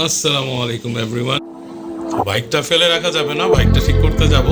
আসসালামু আলাইকুম এভরিওয়ান বাইকটা ফেলে রাখা যাবে না বাইকটা ঠিক করতে যাব।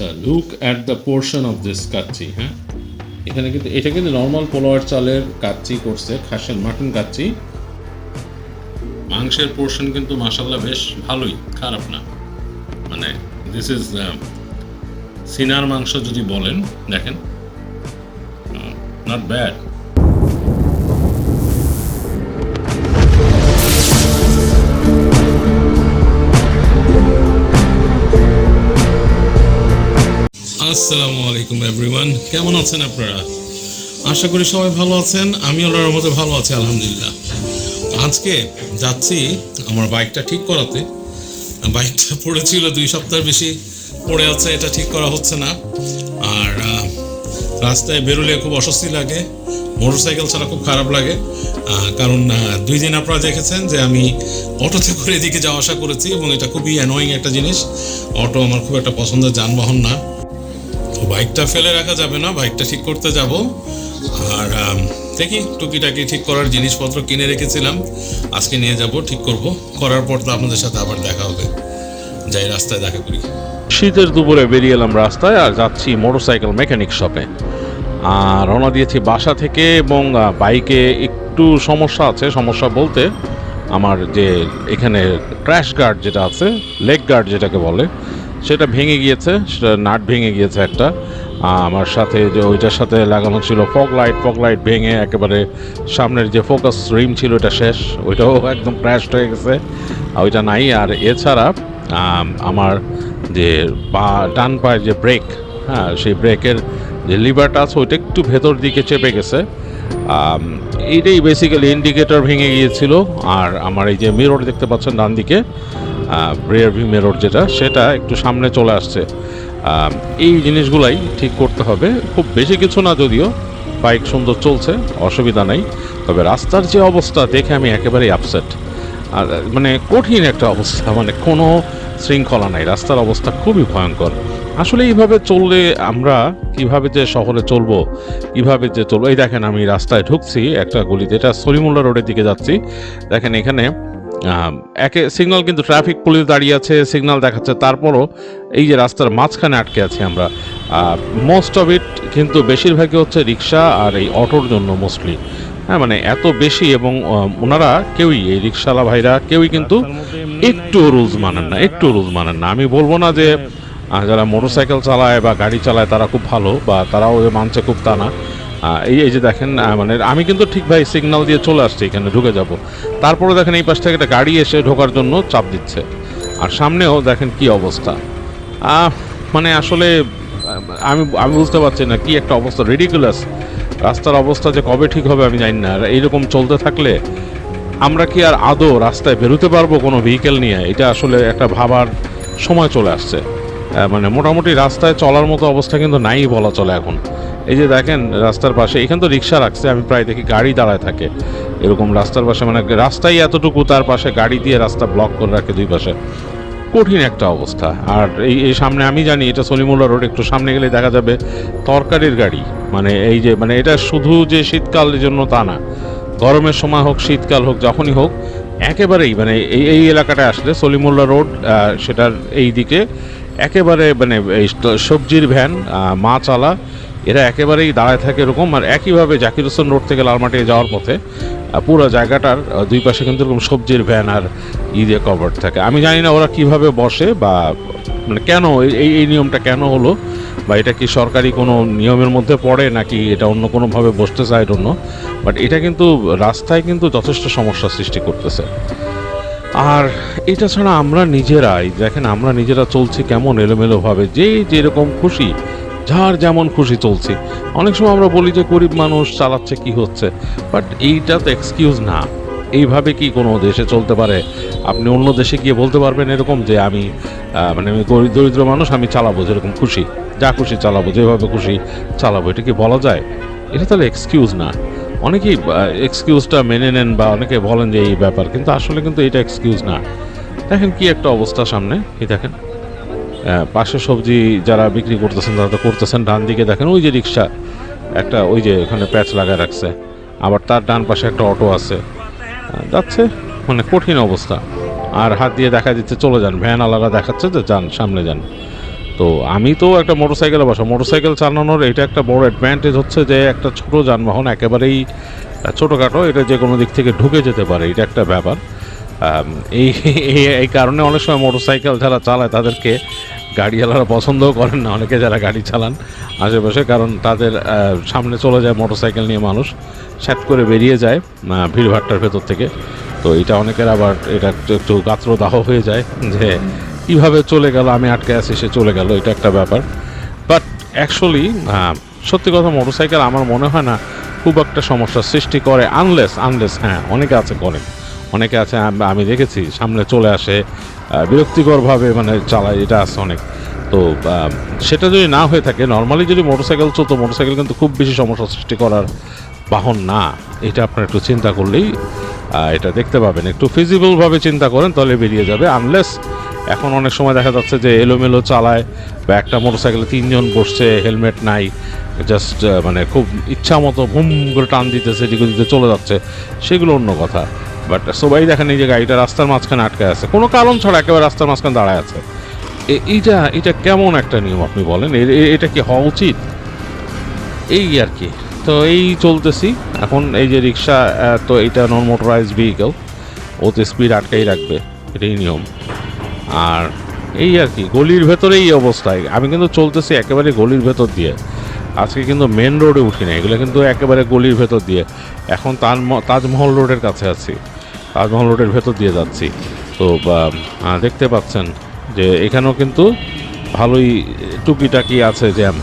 আচ্ছা look at the portion of this kacchi হ্যাঁ? এখানে কিন্তু, এটা কিন্তু নর্মাল পোলোয়ার চালের কাচ্চি করছে, খাসের মাটন কাচ্চি। মাংসের পোর্শন কিন্তু মাসাল্লাহ বেশ ভালোই, খারাপ না। মানে দিস ইজ সিনার মাংস যদি বলেন, দেখেন। নট ব্যাড আসসালামু আলাইকুম এভরিওয়ান কেমন আছেন আপনারা? আশা করি সবাই ভালো আছেন। আমি আল্লাহর মধ্যে ভালো আছি, আলহামদুলিল্লাহ। আজকে যাচ্ছি আমার বাইকটা ঠিক করাতে। বাইকটা পড়েছিল দুই সপ্তাহ বেশি পড়ে আছে, এটা ঠিক করা হচ্ছে না। আর রাস্তায় বেরোলে খুব অস্বস্তি লাগে, মোটরসাইকেল ছাড়া খুব খারাপ লাগে। কারণ দুই দিন আপনারা দেখেছেন যে আমি অটোতে করে এদিকে যাওয়া আসা করেছি এবং এটা খুবই অ্যানোয়িং একটা জিনিস। অটো আমার খুব একটা পছন্দের যানবাহন না। বাইকটা ফেলে রাখা যাবে না, বাইকটা ঠিক করতে যাব। আর দেখি টুকিটাকি ঠিক করার জিনিসপত্র কিনে রেখেছিলাম, আজকে নিয়ে যাব, ঠিক করব। করার পর তো আপনাদের সাথে আবার দেখা হবে। যাই, রাস্তায় দেখা করি। শীতের দুপুরে বেরিয়ে এলাম রাস্তায় আর যাচ্ছি মোটরসাইকেল মেকানিক শপে। আর রওনা দিয়েছি বাসা থেকে এবং বাইকে একটু সমস্যা আছে, সমস্যা বলতে আমার যে এখানে ক্র্যাশ গার্ড যেটা আছে লেগ গার্ড যেটাকে বলে সেটা ভেঙে গিয়েছে, সেটা নাট ভেঙে গিয়েছে একটা। আমার সাথে যে ওইটার সাথে লাগানো ছিল ফগ লাইট ফগ লাইট ভেঙে একেবারে সামনের যে ফোকাস রিম ছিল ওটা শেষ, ওইটাও একদম ক্র্যাশ হয়ে গেছে। ওইটা নাই, আর এছাড়া আমার যে পা, ডান পায়ের যে ব্রেক হ্যাঁ সেই ব্রেকের যে লিভারটা আছে ওইটা একটু ভেতর দিকে চেপে গেছে। এইটাই বেসিক্যালি ইন্ডিকেটর ভেঙে গিয়েছিল। আর আমার এই যে মিরর দেখতে পাচ্ছেন ডান দিকে রিয়ার ভিউ মিরর যেটা, সেটা একটু সামনে চলে আসছে। এই জিনিসগুলাই ঠিক করতে হবে। খুব বেশি কিছু না যদিও, বাইক সুন্দর চলছে, অসুবিধা নাই। তবে রাস্তার যে অবস্থা দেখে আমি একেবারেই আপসেট আর মানে কঠিন একটা অবস্থা মানে কোনো শৃঙ্খলা নাই। রাস্তার অবস্থা খুবই ভয়ঙ্কর। আসলে এইভাবে চললে আমরা কীভাবে যে শহরে চলবো, কীভাবে যে চলবো, এই দেখেন আমি রাস্তায় ঢুকছি একটা গলিতে এটা সলিমুল্লা রোডের দিকে যাচ্ছি। দেখেন এখানে একে সিগন্যাল কিন্তু ট্রাফিক পুলিশ দাঁড়িয়ে আছে সিগনাল দেখাচ্ছে। তারপরও এই যে রাস্তার মাঝখানে আটকে আছি আমরা। মোস্ট অফ ইট কিন্তু বেশিরভাগই হচ্ছে রিক্সা আর এই অটোর জন্য মোস্টলি হ্যাঁ মানে এত বেশি এবং ওনারা কেউই এই রিক্সাওয়ালা ভাইরা কেউই কিন্তু একটু রুলস মানেন না একটু রুলস মানেন না। আমি বলব না যে যারা মোটরসাইকেল চালায় বা গাড়ি চালায় তারা খুব ভালো বা তারাও মানছে খুব তা না। এই এই যে দেখেন মানে আমি কিন্তু ঠিক ভাই সিগন্যাল দিয়ে চলে আসছি, এখানে ঢুকে যাব। তারপরে দেখেন এই পাশ থেকে একটা গাড়ি এসে ঢোকার জন্য চাপ দিচ্ছে। আর সামনেও দেখেন কি অবস্থা। মানে আসলে আমি আমি বুঝতে পারছি না কি একটা অবস্থা রেডিকুলাস রাস্তার অবস্থা যে কবে ঠিক হবে আমি জানি না। আর এইরকম চলতে থাকলে আমরা কি আর আদৌ রাস্তায় বেরোতে পারব কোনো ভেহিকেল নিয়ে? এটা আসলে একটা ভাবার সময় চলে আসছে। মানে মোটামুটি রাস্তায় চলার মতো অবস্থা কিন্তু নাই বলা চলে এখন। এই যে দেখেন, রাস্তার পাশে, এখানে তো রিক্সা রাখছে, আমি প্রায় দেখি গাড়ি দাঁড়ায় থাকে। এরকম রাস্তার পাশে মানে রাস্তাই এতটুকু, তার পাশে গাড়ি দিয়ে রাস্তা ব্লক করে রাখে দুই পাশে। কঠিন একটা অবস্থা। আর এই এই সামনে আমি জানি, এটা সলিমুল্লা রোড, একটু সামনে গেলে দেখা যাবে, তরকারির গাড়ি। মানে এই যে মানে এটা শুধু যে শীতকালের জন্য তা না, গরমের সময় হোক, শীতকাল হোক, যখনই হোক, একেবারেই মানে এই এই এলাকাটায় আসলে সলিমুল্লা রোড সেটার এই দিকে একেবারে মানে এই সবজির ভ্যান আহ, মাছ আলা এরা একেবারেই দাঁড়ায় থাকে এরকম আর একইভাবে জাকির হোসেন রোড থেকে লালমাটি যাওয়ার পথে পুরো জায়গাটার দুই পাশে কিন্তু এরকম সবজির ভ্যান আর ই কভার থাকে। আমি জানি না ওরা কীভাবে বসে বা মানে কেন এই- এই এই নিয়মটা কেন হলো বা এটা কি সরকারি কোনো নিয়মের মধ্যে পড়ে নাকি এটা অন্য কোনোভাবে বসতে চায় অন্য বাট এটা কিন্তু রাস্তায় কিন্তু যথেষ্ট সমস্যা সৃষ্টি করতেছে। আর এটা ছাড়া আমরা নিজেরাই, দেখেন আমরা নিজেরা চলছি কেমন এলোমেলোভাবে, যে যেরকম খুশি, যার যেমন খুশি চলছি। অনেক সময় আমরা বলি যে গরিব মানুষ চালাচ্ছে কি হচ্ছে বাট এইটা তো এক্সকিউজ না। এইভাবে কি কোনো দেশে চলতে পারে? আপনি অন্য দেশে গিয়ে বলতে পারবেন এরকম যে আমি মানে আমি গরিব, দরিদ্র মানুষ, আমি চালাবো যেরকম খুশি, যা খুশি চালাবো, যেভাবে খুশি চালাবো, এটা কি বলা যায়? এটা তাহলে এক্সকিউজ না। অনেকেই এক্সকিউজটা মেনে নেন বা অনেকে বলেন যে এই ব্যাপার, কিন্তু আসলে কিন্তু এটা এক্সকিউজ না। দেখেন কি একটা অবস্থা সামনে, এই দেখেন। পাশে সবজি যারা বিক্রি করতেছেন, তারা তো করতেছেন, ডান দিকে দেখেন, ওই যে রিক্সা, একটা ওই যে ওখানে প্যাচ লাগায় রাখছে। আবার তার ডান পাশে একটা অটো আছে। যাচ্ছে মানে কঠিন অবস্থা। আর হাত দিয়ে দেখা দিচ্ছে, চলে যান। ভ্যান আলাদা দেখাচ্ছে যে যান, সামনে যান। তো আমি তো একটা মোটরসাইকেলে বসা। মোটরসাইকেল চালানোর এটা একটা বড় অ্যাডভান্টেজ হচ্ছে যে একটা ছোট যানবাহন একেবারেই ছোটোখাটো, এটা যে কোনো দিক থেকে ঢুকে যেতে পারে, এটা একটা ব্যাপার। এই, এই- কারণে অনেক সময় মোটরসাইকেল যারা চালায় তাদেরকে গাড়িওয়ালারা পছন্দও করেন না, অনেকে যারা গাড়ি চালান আশেপাশে, কারণ তাদের সামনে চলে যায় মোটরসাইকেল নিয়ে মানুষ স্যাট করে বেরিয়ে যায় ভিড়ভাট্টার ভেতর থেকে। তো এটা অনেকের আবার এটা একটু গাত্রদাহ হয়ে যায় যে কীভাবে চলে গেল, আমি আটকে আছি, সে চলে গেল, এটা একটা ব্যাপার। বাট অ্যাকচুয়ালি সত্যি কথা মোটরসাইকেল আমার মনে হয় না খুব একটা সমস্যার সৃষ্টি করে আনলেস আনলেস হ্যাঁ অনেকে আছে, করেন। অনেকে আছে, আমি দেখেছি, সামনে চলে আসে বিরক্তিকরভাবে মানে চালায়, এটা আছে অনেক। তো সেটা যদি না হয়ে থাকে নর্মালি যদি মোটরসাইকেল চলতো মোটরসাইকেল কিন্তু খুব বেশি সমস্যা সৃষ্টি করার বাহন না। এটা আপনার একটু চিন্তা করলেই এটা দেখতে পাবেন। একটু ফিজিবলভাবে চিন্তা করেন, তাহলে বেরিয়ে যাবে আনলেস এখন অনেক সময় দেখা যাচ্ছে যে এলোমেলো চালায় বা একটা মোটরসাইকেলে তিনজন বসছে, হেলমেট নাই জাস্ট মানে খুব ইচ্ছা মতো ভুম করে টান দিতেছে দিকে দিতে চলে যাচ্ছে, সেগুলো অন্য কথা। বাট সবাই দেখেন এই যে গাড়িটা রাস্তার মাঝখানে আটকে আছে। কোনো কারণ ছাড়া একেবারে রাস্তার মাঝখানে দাঁড়ায় আছে। এইটা, এটা কেমন একটা নিয়ম আপনি বলেন? এটা কি হওয়া উচিত? এই আর কি। তো এই চলতেছি। এখন এই যে রিক্সা তো এটা নন মোটরাইজ ভেহিকেল ওতে স্পিড আটকাই রাখবে। এটাই নিয়ম। আর এই আর কি, গলির ভেতরে এই অবস্থায় আমি কিন্তু চলতেছি একেবারে গলির ভেতর দিয়ে। আজকে কিন্তু মেন রোডে উঠি না এগুলো কিন্তু একেবারে গলির ভেতর দিয়ে। এখন তাজম- তাজমহল রোডের কাছে আছি, তাজমহল রোডের ভেতর দিয়ে যাচ্ছি। তো দেখতে পাচ্ছেন যে এখানেও কিন্তু ভালোই টুকিটাকি আছে জ্যাম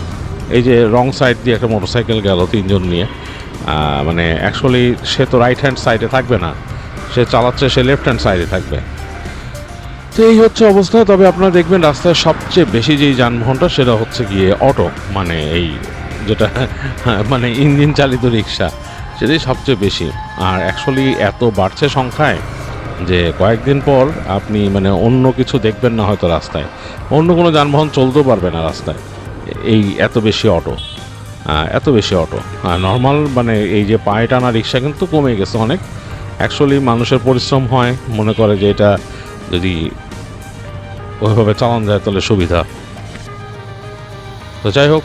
এই যে রং সাইড দিয়ে একটা মোটরসাইকেল গেল তিনজন নিয়ে। মানে অ্যাকচুয়ালি সে তো রাইট হ্যান্ড সাইডে থাকবে না, সে চালাচ্ছে সে লেফট হ্যান্ড সাইডে থাকবে। তো এই হচ্ছে অবস্থা, তবে আপনারা দেখবেন রাস্তায় সবচেয়ে বেশি যেই যানবাহনটা সেটা হচ্ছে গিয়ে অটো মানে এই যেটা মানে ইঞ্জিন চালিত রিক্সা, সেটাই সবচেয়ে বেশি। আর অ্যাকচুয়ালি এত বাড়ছে সংখ্যায় যে কয়েকদিন পর আপনি মানে অন্য কিছু দেখবেন না হয়তো রাস্তায়। অন্য কোনো যানবাহন চলতেও পারবে না রাস্তায়। এই এত বেশি অটো এত বেশি অটো। নর্মাল মানে এই যে পায়ে টানা রিক্সা কিন্তু কমে গেছে অনেক। অ্যাকচুয়ালি মানুষের পরিশ্রম হয়, মনে করে যে এটা যদি ওইভাবে চালান যায় তাহলে সুবিধা। তো যাই হোক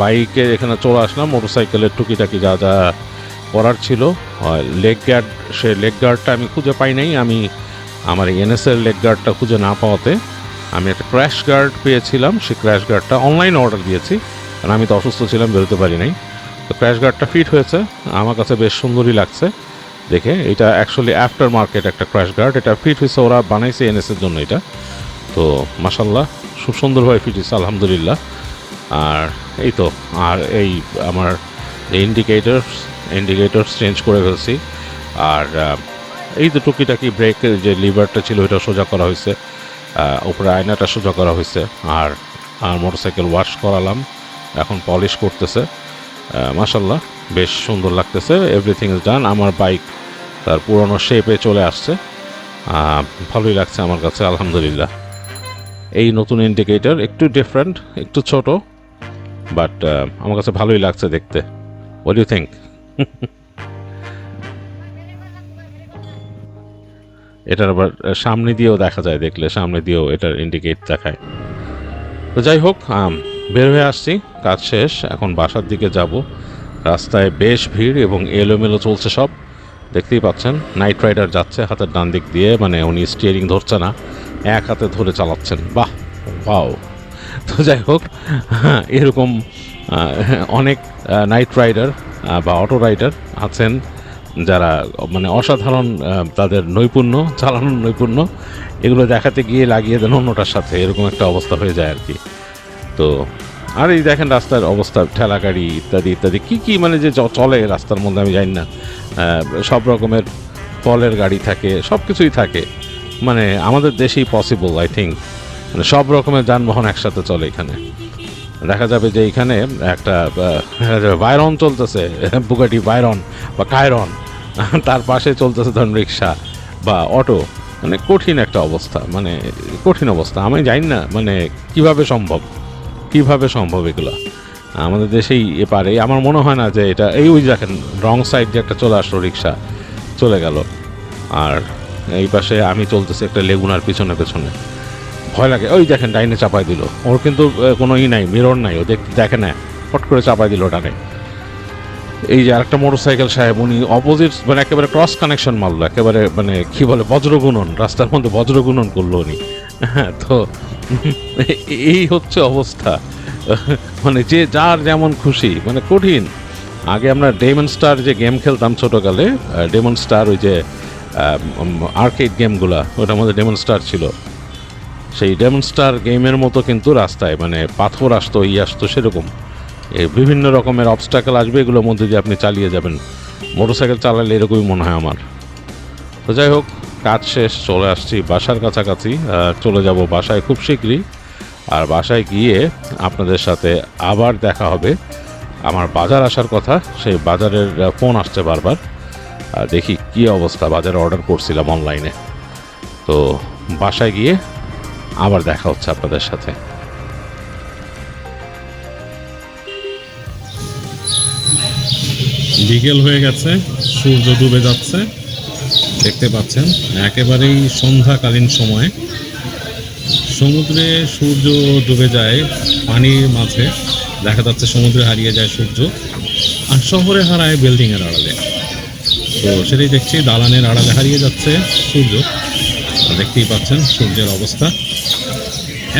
বাইকে এখানে চলে আসলাম, মোটরসাইকেলের টুকিটাকি যা যা করার ছিল। লেগ গার্ড সে লেগ গার্ডটা আমি খুঁজে পাই নাই, আমি আমার এনএসের লেগ গার্ডটা খুঁজে না পাওয়াতে। আমি একটা ক্র্যাশ গার্ড পেয়েছিলাম, সেই ক্র্যাশ গার্ডটা অনলাইন অর্ডার দিয়েছি, কারণ আমি তো অসুস্থ ছিলাম, বেরোতে পারি নাই। তো ক্র্যাশ গার্ডটা ফিট হয়েছে, আমার কাছে বেশ সুন্দরই লাগছে। দেখে, এটা অ্যাকচুয়ালি আফটার মার্কেট একটা ক্র্যাশ গার্ড এটা ফিট হয়েছে, ওরা বানাইছে এনএসের জন্য এটা। তো মাসাল্লাহ খুব সুন্দরভাবে ফিট হয়েছে আলহামদুলিল্লাহ। আর এই তো, আর এই আমার ইন্ডিকেটার্স ইন্ডিকেটার্স চেঞ্জ করে ফেলছি। আর এই তো টুকিটাকি ব্রেকের যে লিভারটা ছিল, ওইটা সোজা করা হয়েছে। উপরে আয়নাটা সোজা করা হয়েছে। আর আর মোটরসাইকেল ওয়াশ করালাম। এখন পলিশ করতেছে। মাসাল্লাহ বেশ সুন্দর লাগতেছে। এভরিথিং ইজ ডান আমার বাইক তার পুরনো শেপে চলে আসছে। ভালোই লাগছে আমার কাছে, আলহামদুলিল্লাহ। এই নতুন ইন্ডিকেটর একটু ডিফারেন্ট একটু ছোট বাট আমার কাছে ভালোই লাগছে দেখতে। হোয়াট ইউ থিঙ্ক এটার আবার সামনে দিয়েও দেখা যায় দেখলে, সামনে দিয়েও এটার ইন্ডিকেট দেখায়। তো যাই হোক বের হয়ে আসছি, কাজ শেষ, এখন বাসার দিকে যাব। রাস্তায় বেশ ভিড় এবং এলোমেলো চলছে সব। দেখতেই পাচ্ছেন নাইট রাইডার যাচ্ছে হাতের ডান দিক দিয়ে মানে উনি স্টিয়ারিং ধরছে না। এক হাতে ধরে চালাচ্ছেন। বাহ বাও তো যাই হোক, এরকম অনেক নাইট রাইডার বা অটো রাইডার আছেন যারা মানে অসাধারণ তাদের নৈপুণ্য, চালানোর নৈপুণ্য, এগুলো দেখাতে গিয়ে লাগিয়ে দেন অন্যটার সাথে। এরকম একটা অবস্থা হয়ে যায় আর কি। তো, আর এই দেখেন রাস্তার অবস্থা, ঠেলা গাড়ি ইত্যাদি ইত্যাদি। কী কী মানে যে চলে রাস্তার মধ্যে আমি জানি না। সব রকমের ফলের গাড়ি থাকে সব কিছুই থাকে। মানে আমাদের দেশেই পসিবল আই থিঙ্ক মানে সব রকমের যানবাহন একসাথে চলে এখানে। দেখা যাবে যে এখানে একটা বাইরন চলতেছে বুগাটি বাইরন বা কায়রন তার পাশে চলতেছে ধরুন রিক্সা বা অটো মানে কঠিন একটা অবস্থা মানে কঠিন অবস্থা। আমি জানি না মানে কীভাবে সম্ভব কীভাবে সম্ভব এগুলো। আমাদের দেশেই এ পারে। আমার মনে হয় না যে এটা, এই ওই দেখেন রং সাইড যে একটা চলে আসলো রিক্সা চলে গেল। আর এই পাশে আমি চলতেছি একটা লেগুনার পিছনে পেছনে। ভয় লাগে, ওই দেখেন ডাইনে চাপাই দিল। ওর কিন্তু কোনো ই নাই মিরর নাই, ও দেখ দেখে না। ফট করে চাপাই দিল ডানে। এই যে আরেকটা মোটরসাইকেল সাহেব, উনি অপোজিট মানে একেবারে ক্রস কানেকশন মারলো, একেবারে মানে কী বলে, বজ্রগুণন, রাস্তার মধ্যে বজ্রগুণন করল উনি। হ্যাঁ তো এই হচ্ছে অবস্থা। মানে যে যার যেমন খুশি মানে কঠিন। আগে আমরা ডেমন স্টার যে গেম খেলতাম ছোটোকালে ডেমন স্টার ওই যে আর্কেড গেমগুলো ওটার মধ্যে ডেমনস্টার ছিল। সেই ডেমনস্টার গেমের মতো কিন্তু রাস্তায় মানে পাথর আসতো, ই আসতো, সেরকম। বিভিন্ন রকমের অবস্টাকেল আসবে, এগুলোর মধ্যে দিয়ে আপনি চালিয়ে যাবেন। মোটরসাইকেল চালালে এরকমই মনে হয় আমার। তো যাই হোক, কাজ শেষ, চলে আসছি বাসার কাছাকাছি চলে যাব বাসায় খুব শীঘ্রই। আর বাসায় গিয়ে আপনাদের সাথে আবার দেখা হবে। আমার বাজার আসার কথা, সেই বাজারের ফোন আসছে বারবার। আর দেখি কি অবস্থা বাজারে অর্ডার করছিলাম অনলাইনে তো বাসায় গিয়ে আবার দেখা হচ্ছে আপনাদের সাথে। বিকেল হয়ে গেছে, সূর্য ডুবে যাচ্ছে, দেখতে পাচ্ছেন, একেবারেই সন্ধ্যাকালীন সময়ে। সমুদ্রে সূর্য ডুবে যায় পানির মাঝে, দেখা যাচ্ছে সমুদ্রে হারিয়ে যায় সূর্য, আর শহরে হারায় বিল্ডিংয়ের আড়ালে। তো সেটাই দেখছি, দালানের আড়ালে হারিয়ে যাচ্ছে সূর্য। দেখতেই পাচ্ছেন সূর্যের অবস্থা।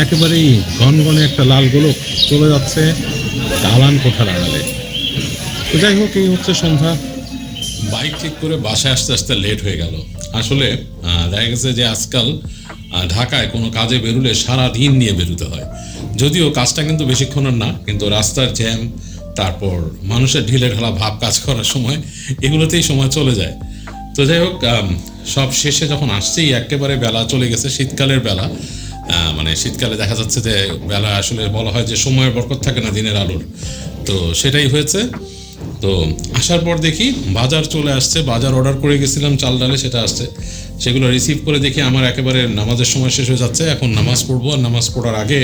একেবারেই ঘনঘনে একটা লাল গোলক চলে যাচ্ছে দালান কোঠার আড়ালে। তো যাই হোক, এই হচ্ছে সন্ধ্যা। বাইক ঠিক করে বাসায় আসতে আসতে লেট হয়ে গেল। আসলে দেখা গেছে যে আজকাল ঢাকায় কোনো কাজে বেরোলে সারা দিন নিয়ে বেরোতে হয়। যদিও কাজটা কিন্তু বেশিক্ষণের না, কিন্তু রাস্তার জ্যাম তারপর মানুষের ঢিলে ঢালা ভাব কাজ করার সময় এগুলোতেই সময় চলে যায়। তো যাই হোক সব শেষে যখন আসছেই একেবারে বেলা চলে গেছে, শীতকালের বেলা। মানে শীতকালে দেখা যাচ্ছে যে বেলা আসলে বলা হয় যে সময়ের বরকত থাকে না দিনের আলোর। তো সেটাই হয়েছে। তো আসার পর দেখি বাজার চলে আসছে, বাজার অর্ডার করে গেছিলাম, চাল ডালে সেটা আসছে। সেগুলো রিসিভ করে দেখি, আমার একেবারে নামাজের সময় শেষ হয়ে যাচ্ছে, এখন নামাজ পড়ব। আর নামাজ পড়ার আগে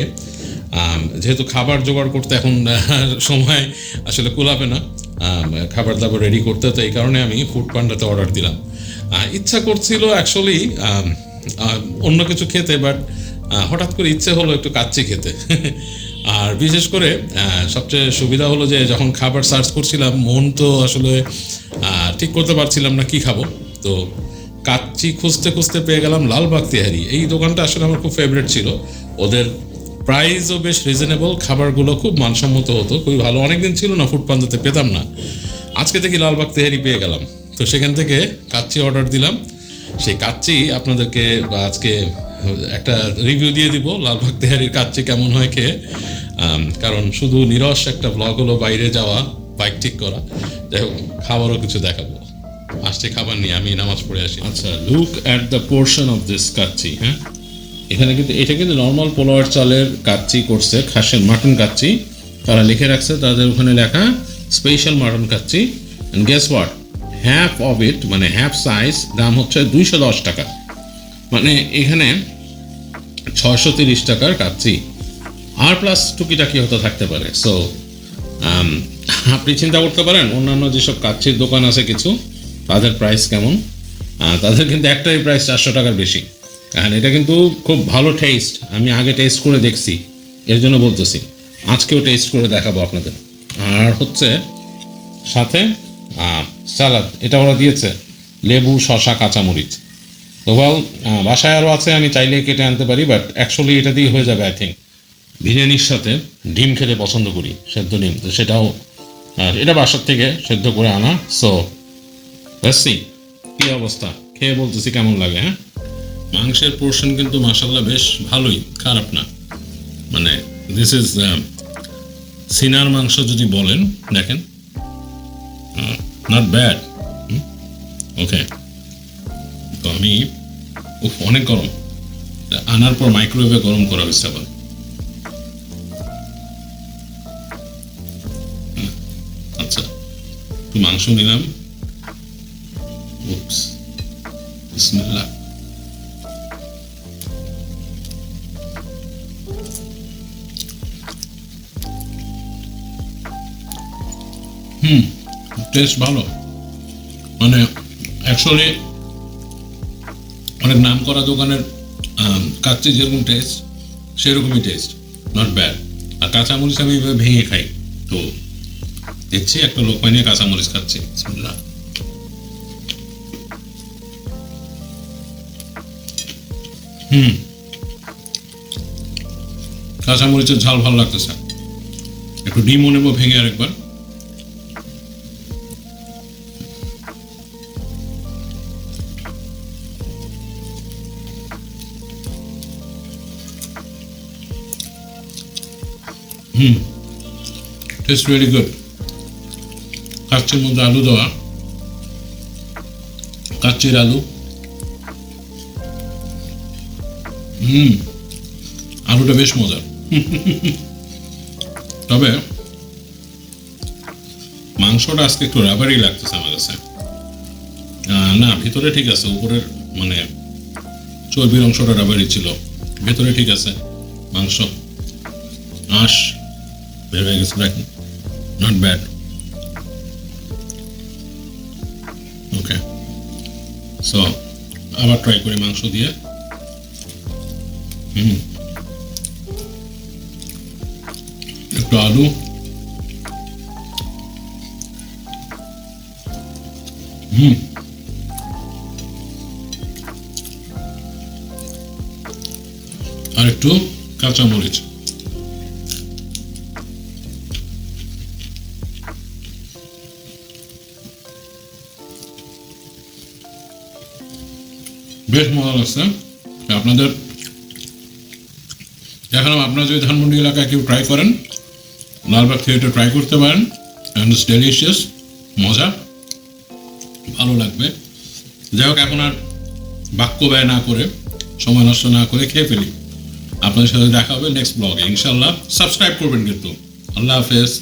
যেহেতু খাবার জোগাড় করতে এখন সময় আসলে কুলাবে না খাবার দাবার রেডি করতে, তো এই কারণে আমি ফুড পান্ডাতে অর্ডার দিলাম। ইচ্ছা করছিল অ্যাকচুয়ালি অন্য কিছু খেতে বাট হঠাৎ করে ইচ্ছে হলো একটু কাচ্চি খেতে। আর বিশেষ করে সবচেয়ে সুবিধা হলো যে যখন খাবার সার্চ করছিলাম, মন তো আসলে ঠিক করতে পারছিলাম না কি খাব। তো কাচ্চি খুঁজতে খুঁজতে পেয়ে গেলাম লালবাগ তেহারি। এই দোকানটা আসলে আমার খুব ফেভারিট ছিল। ওদের প্রাইসও বেশ রিজনেবল খাবারগুলো খুব মানসম্মত হতো, খুবই ভালো। অনেকদিন ছিল না ফুড পান্ডাতে পেতাম না। আজকে দেখি লালবাগ তেহারি পেয়ে গেলাম। তো সেখান থেকে কাচ্চি অর্ডার দিলাম। সেই কাচ্চি আপনাদেরকে আজকে, একটা রিভিউ দিয়ে দিব, লালবাগ তেহারির কাচ্চি কেমন হয় খেয়ে। কারণ শুধু নিরস একটা ব্লগ হলো বাইরে যাওয়া বাইক ঠিক করা। যাই হোক, খাবারও কিছু দেখাবো। আসছে খাবার নিয়ে, আমি নামাজ পড়ে আসি। আচ্ছা look at the portion of this kacchi হ্যাঁ? এখানে কিন্তু, এটা কিন্তু নর্মাল পোলোয়ার চালের কাচ্চি করছে, খাসের মাটন কাচ্চি। তারা লিখে রাখছে, তাদের ওখানে লেখা special mutton kacchi. Guess what half of it মানে হ্যাফ সাইজ দাম হচ্ছে দুইশো দশ টাকা। মানে এখানে ছয়শো তিরিশ টাকার কাচ্চি। আর প্লাস টুকিটাকি হয়তো থাকতে পারে। সো আপনি চিন্তা করতে পারেন, অন্যান্য যেসব কাচ্চির দোকান আছে কিছু, তাদের প্রাইস কেমন? তাদের কিন্তু একটাই প্রাইস চারশো টাকার বেশি। আর এটা কিন্তু খুব ভালো টেস্ট আমি আগে টেস্ট করে দেখছি, এর জন্য বলতেছি। আজকেও টেস্ট করে দেখাবো আপনাদের। আর হচ্ছে সাথে সালাদ এটা ওরা দিয়েছে, লেবু শশা কাঁচামরিচ। তো বাসায় আরও আছে, আমি চাইলে কেটে আনতে পারি বাট অ্যাকচুয়ালি এটা দিয়ে হয়ে যাবে আই থিঙ্ক বিরিয়ানির সাথে ডিম খেতে পছন্দ করি, সেদ্ধ ডিম। তো সেটাও এটা বাসার থেকে সেদ্ধ করে আনা সো সি কি অবস্থা? খেয়ে বলতেছি কেমন লাগে হ্যাঁ? মাংসের পোর্শন কিন্তু মাসাল্লাহ বেশ ভালোই খারাপ না। মানে দিস ইজ সিনার মাংস যদি বলেন দেখেন নট ব্যাড ওকে তো আমি উফ, অনেক গরম। আনার পর মাইক্রোওয়েভে গরম করা হয়েছে আবার। আচ্ছা একটু মাংস নিলাম। উপস বিসমিল্লাহ। হুম টেস্ট ভালো। মানে অ্যাকচুয়ালি অনেক নাম করা দোকানের কাচ্চি যেরকম টেস্ট সেরকমই টেস্ট নট ব্যাড আর কাঁচামরিচ আমি এভাবে ভেঙে খাই। তো দেখছি একটা লোক নিয়ে কাঁচামরিচ খাচ্ছি। বিসমিল্লাহ। হুম। কাঁচামরিচের ঝাল ভালো লাগতেছে। একটু ডিমও নেব ভেঙে আরেকবার। হুম টেস্ট ভেরি গুড কাচ্চির মধ্যে আলু দেওয়া। কাচ্চির আলু। হুম। আলুটা বেশ মজার। তবে মাংসটা আজকে একটু রাবারই লাগতেছে আমার কাছে। না, ভিতরে ঠিক আছে, উপরের মানে চর্বির অংশটা রাবারই ছিল। ভেতরে ঠিক আছে, মাংস। আঁশ। হয়ে গেছে দেখেন নট ব্যাড ওকে সো আবার ট্রাই করি মাংস দিয়ে। হুম। একটু আলু। হুম। আর একটু কাঁচামরিচ। বেশ মজা লাগছে আপনাদের দেখালাম, আপনারা যদি ধানমন্ডি এলাকায় কেউ ট্রাই করেন, লালবাগ থিয়েটার ট্রাই করতে পারেন অ্যান্ড ইটস ডেলিশিয়াস মজা, ভালো লাগবে। যাই হোক, এখন আর বাক্য ব্যয় না করে, সময় নষ্ট না করে খেয়ে ফেলি। আপনাদের সাথে দেখা হবে নেক্সট ব্লগে ইনশাল্লাহ সাবস্ক্রাইব করবেন কিন্তু। আল্লাহ হাফেজ।